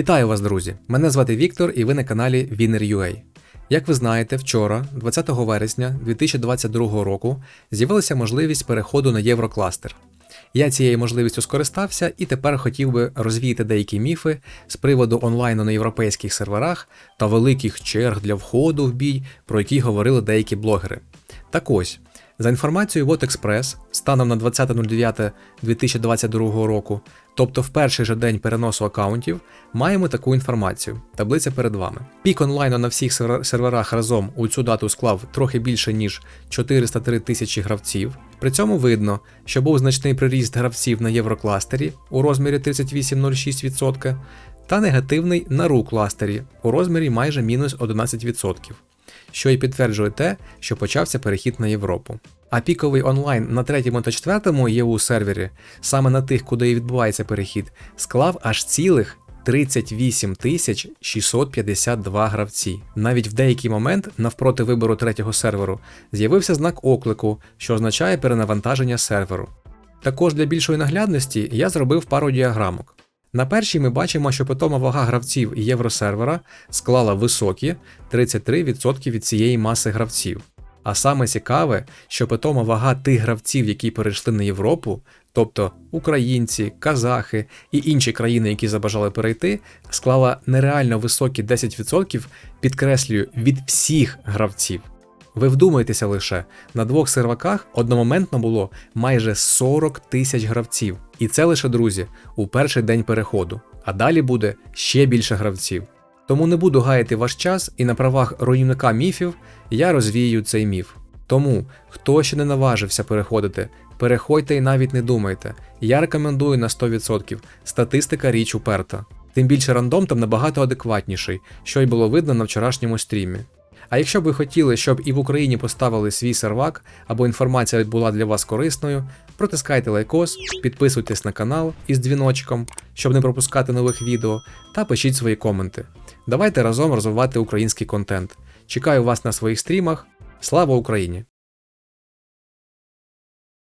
Вітаю вас, друзі! Мене звати Віктор і ви на каналі Winner.ua. Як ви знаєте, вчора, 20 вересня 2022 року, з'явилася можливість переходу на Єврокластер. Я цією можливістю скористався і тепер хотів би розвіяти деякі міфи з приводу онлайну на європейських серверах та великих черг для входу в бій, про які говорили деякі блогери. Так ось, за інформацією WotExpress, станом на 20.09.2022 року, тобто в перший же день переносу аккаунтів, маємо таку інформацію. Таблиця перед вами. Пік онлайну на всіх серверах разом у цю дату склав трохи більше ніж 403 тисячі гравців. При цьому видно, що був значний приріст гравців на єврокластері у розмірі 38,06% та негативний на RU кластері у розмірі майже мінус 11% що і підтверджує те, що почався перехід на Європу. А піковий онлайн на третьому та четвертому ЄУ сервері, саме на тих, куди і відбувається перехід, склав аж цілих 38 тисяч 652 гравці. Навіть в деякий момент, навпроти вибору третього серверу, з'явився знак оклику, що означає перенавантаження серверу. Також для більшої наглядності я зробив пару діаграмок. На першій ми бачимо, що питома вага гравців євросервера склала високі 33% від цієї маси гравців. А саме цікаве, що питома вага тих гравців, які перейшли на Європу, тобто українці, казахи і інші країни, які забажали перейти, склала нереально високі 10%, підкреслюю, від всіх гравців. Ви вдумайтеся лише, на двох серваках одномоментно було майже 40 тисяч гравців. І це лише друзі у перший день переходу. А далі буде ще більше гравців. Тому не буду гаяти ваш час і на правах руйнівника міфів я розвію цей міф. Тому, хто ще не наважився переходити, переходьте і навіть не думайте. Я рекомендую на 100%. Статистика річ уперта. Тим більше рандом там набагато адекватніший, що й було видно на вчорашньому стрімі. А якщо б ви хотіли, щоб і в Україні поставили свій сервак або інформація була для вас корисною, протискайте лайкос, підписуйтесь на канал із дзвіночком, щоб не пропускати нових відео, та пишіть свої коменти. Давайте разом розвивати український контент. Чекаю вас на своїх стрімах. Слава Україні!